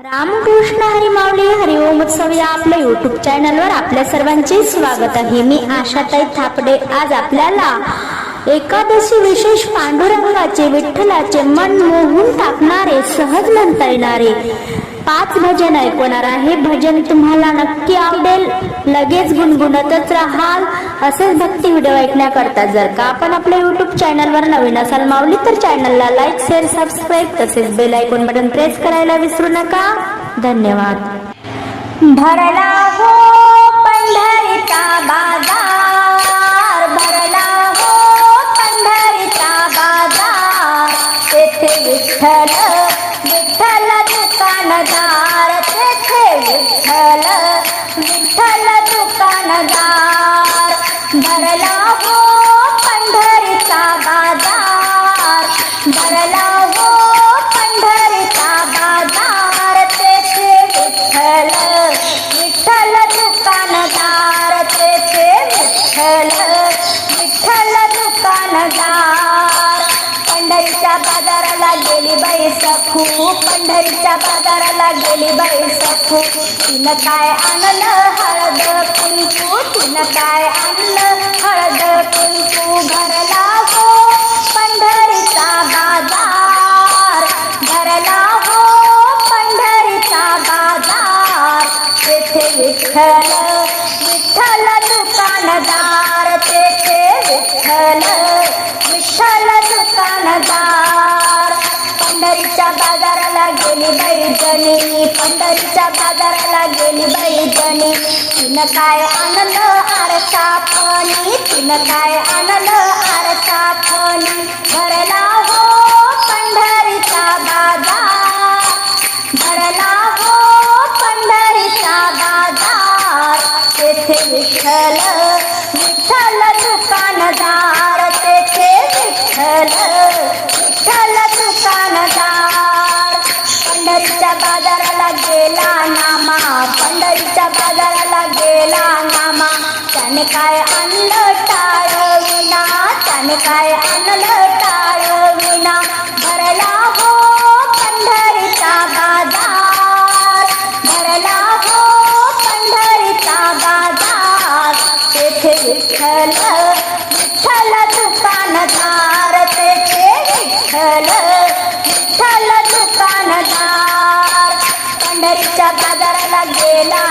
रामकृष्ण हरी माऊली हरिओम उत्सव या आपल्या युट्यूब चॅनलवर आपल्या सर्वांचे स्वागत आहे. मी आशाताई थापडे. आज आपल्याला एकादशी विशेष पांडुरंगाचे विठ्ठलाचे मन मोहून टाकणारे सहज म्हणता येणारे पाच भजन ऐकवणार आहे. भजन तुम्हाला नक्की आवडेल. लगेच गुणगुणतच राहाल. असेच भक्ती व्हिडिओ ऐकण्याकरता जर का आपण आपल्या युट्यूब चॅनलवर नवीन असाल माऊली तर चॅनलला लाईक शेअर सबस्क्राईब तसेच बेल ऐकून बटन प्रेस करायला विसरू नका. धन्यवाद. भरला हो पंढरीचा बाजार. गेली बाई सखू. पंढरीच्या बाजाराला गेली बाई सखू. तिनं काय आणलं? हळद कुंकू. तिनं काय आणलं? हळद कुंकू भरला हो. पंढरीचा बाजार भरला हो. पंढरीचा बाजार. तेथे विठ्ठल विठ्ठल पंढरीच्या बाजाराला गेली बाई पंढरीच्या बाजाराला गेली बाई तिनं काय आणलं आरसा पाणी? तिनं काय आणलं बाजाराला नामा? त्याने काय आणलं टाळविना त्याने काय आणलं टाळविना भरला हो पंढरीचा बाजार. भरला हो पंढरीचा बाजार. तेथे विठ्ठल विठ्ठल दुकानदार तेथे विठ्ठल विठ्ठल दुकानदार पंढरीच्या बाजाराला गेला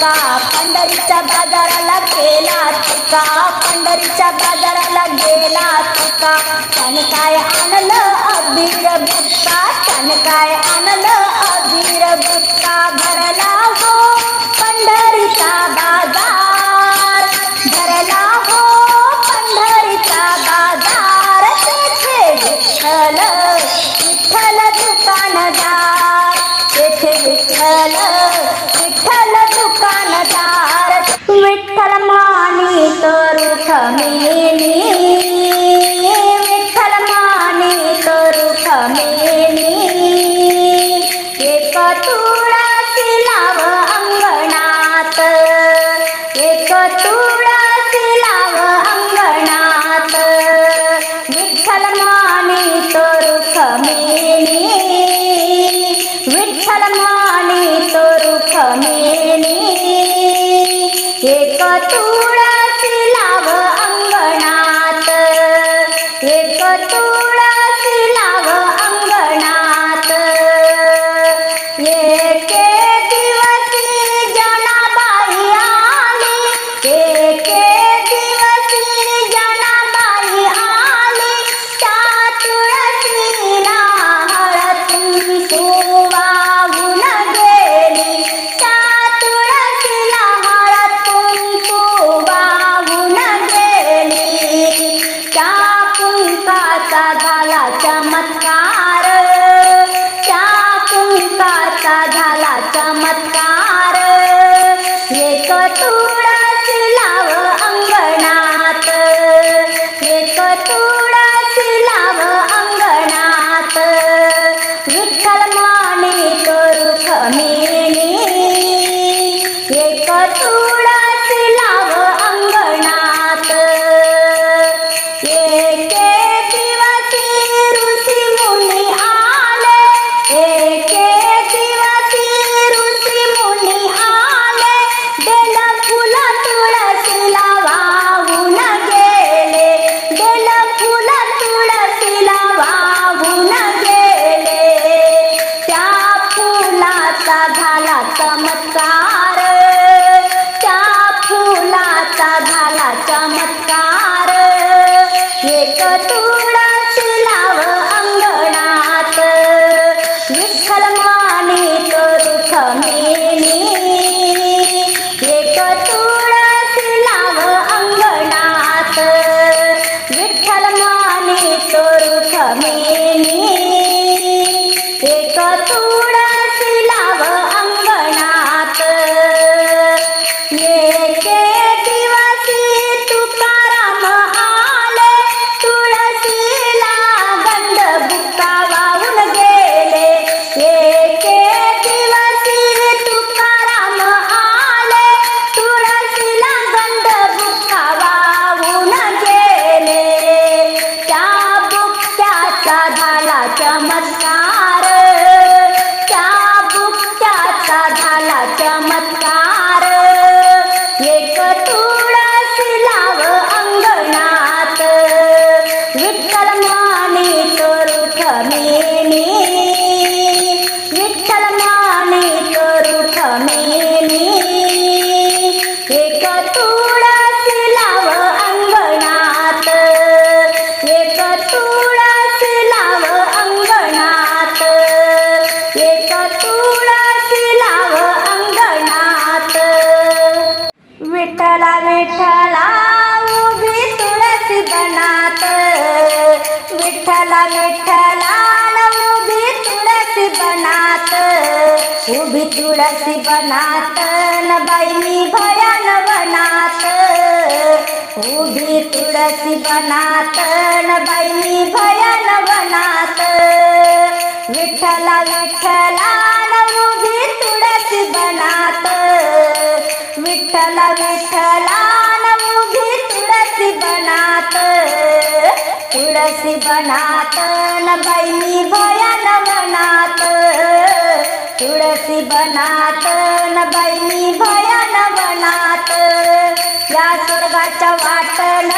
तुका पंढरीच्या बाजाराला गेला तुका पंढरीच्या बाजाराला गेला तुका. त्याने काय आणलं अबीर बुक्का त्याने काय आणलं अबीर बुक्का भरला हो पंढरीचा एक तुळसी लाव अंगणात. एक तुळसी चमत्कार त्या कुंकाचा झाला चमत्कार. Oh. जुळसी बनात. न बाई भयान बनात. उभी तुळसी बनात. न बाई भयान बनात. विठ्ठला विठ्ठला उभी तुळशी बनात. विठ्ठला विठ्ठला उभी तुळशी बनात. तुळसी बनात. न मी भयान बनात. तुळशी बनात न बाई भयान बनात. या स्वर्गाच्या वाटन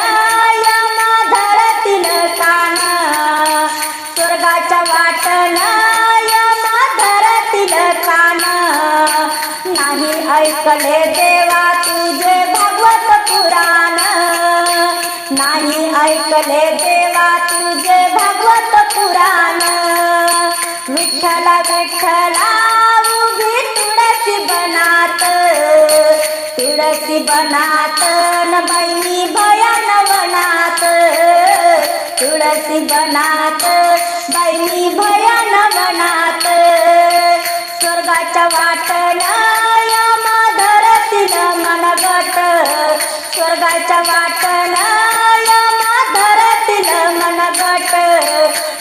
बनात न बाई भयान वनात तुळशी बनात बाई भयान वनात. स्वर्गाच्या वाटला यमा मन गट स्वर्गाच्या वाटण यमा मन गट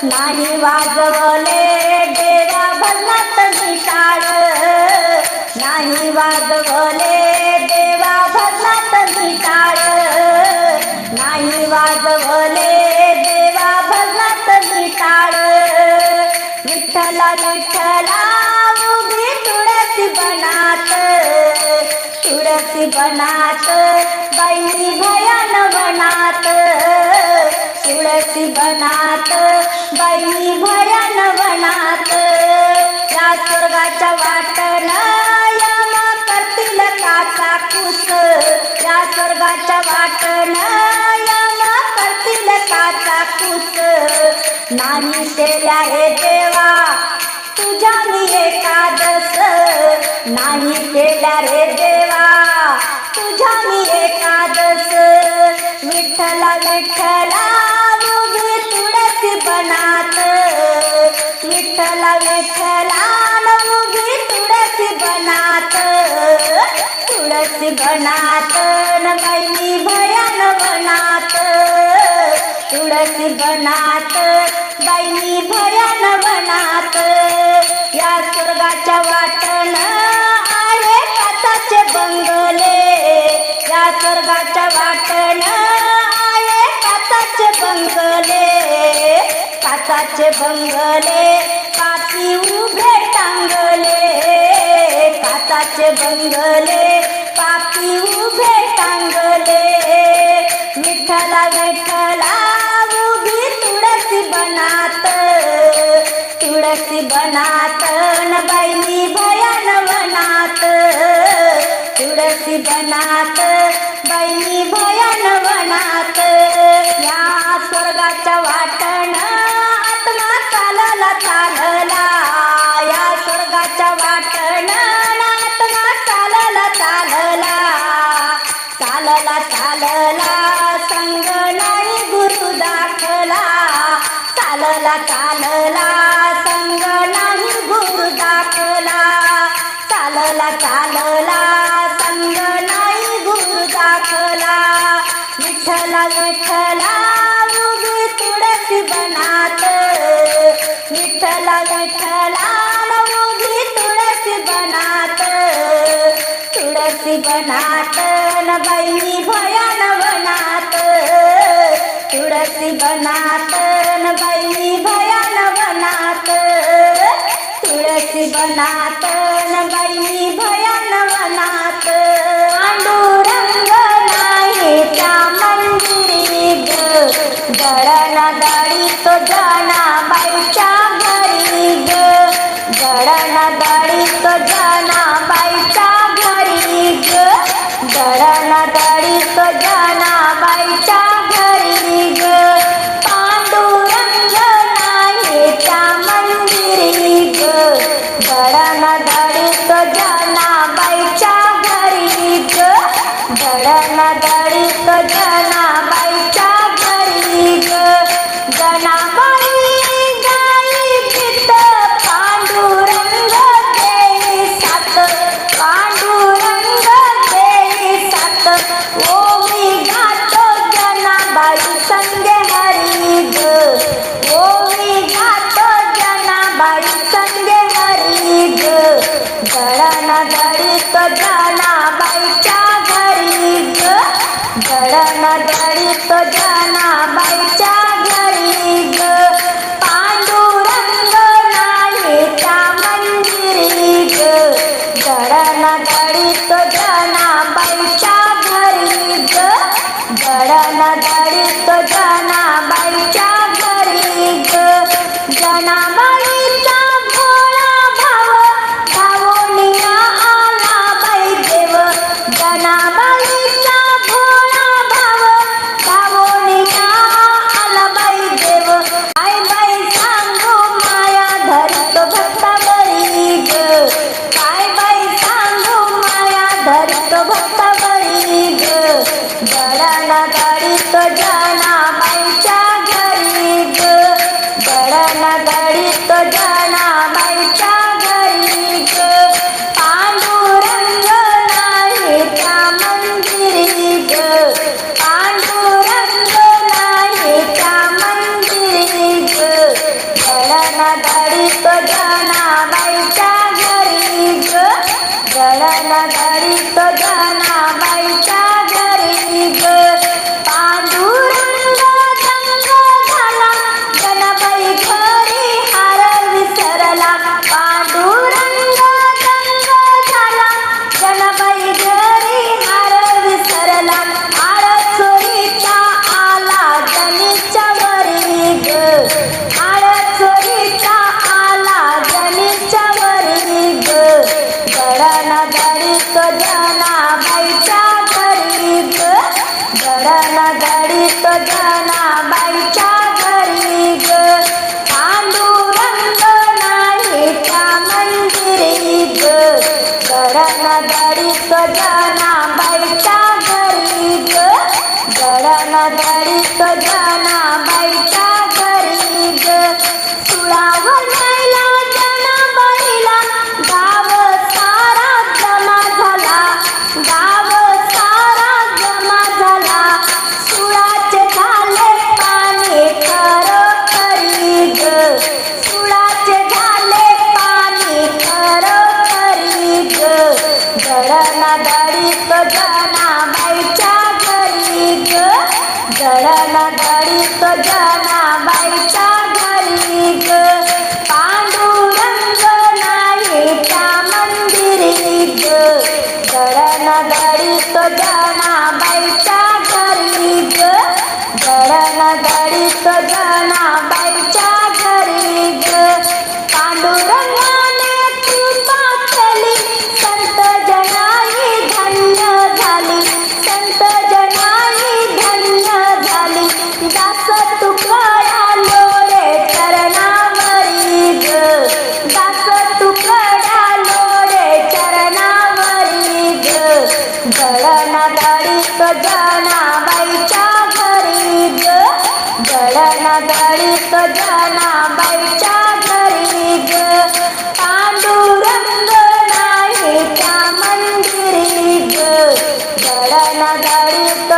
नाही वाजवले देवा भजनात निटाळ नाही वाजवले बनात बाई भयान वनात तुळशी बनात बाई भयान वनात. या स्वर्गाच्या वाटण यामा करतील काचा कुस या स्वर्गाच्या वाटण यामा करतील काचा कुस. नानी केल्या हे देवा तुझ्या मी एकादस. नाही केल्या रे देवा विठ्ठला मुगे तुळस बनात. विठ्ठला विठ्ठला मुगे तुळस बनात. तुळस बनात न बाई भयान बनात. तुळस बनात बाई भयान बनात. या स्वर्गाच्या वाटण आहे काचाचे बंगले. या स्वर्गाच्या वाटण बंगले काचाचे बंगले पाठी उभे टांगले काचाचे बंगले पाठी उभे टांगले. विठ्ठला विठ्ठला उभी तुळशी बनात तुळशी बनात न बाई भयान वनात. तुळशी बनात बाई भया चालला संग नाही गुरु दाखला. चालला चालला संग नाही गुरु दाखला. विठ्ठला विठ्ठला उभी तुळशी बनात. विठ्ठला विठ्ठला उभी तुळशी बनात. तुळशी बनात न बाई भयान बनात तुळशी बनात न बाई बनात बाई भयान वनात पांडुरंग नाही त्या मंदिरी दळण दळी तो जाना बाईच्या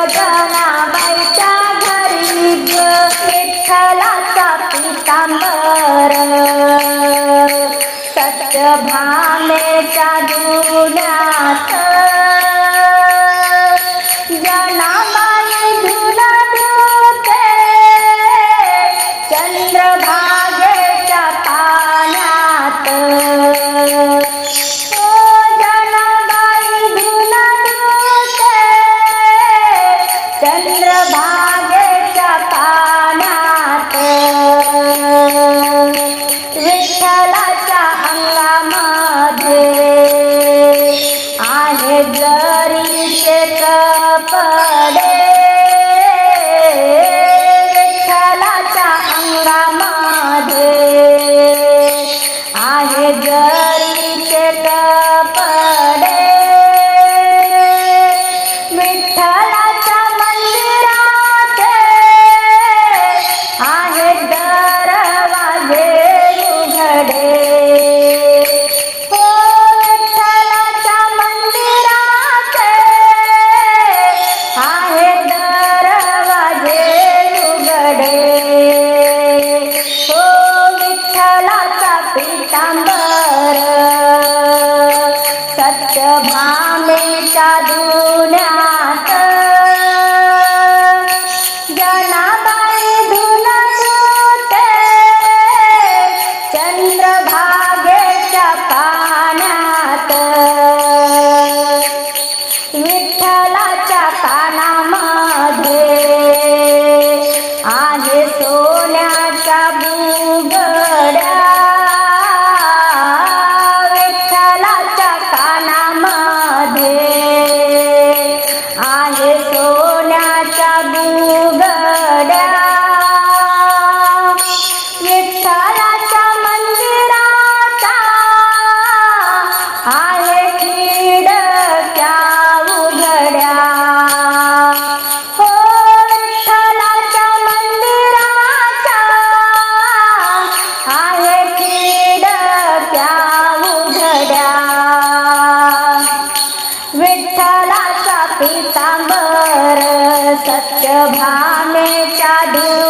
जनाबाईच्या घरी विठ्ठलाचा पितांबर. सत्य भामेच्या जनाबाई सत्यभामेच्या धूळ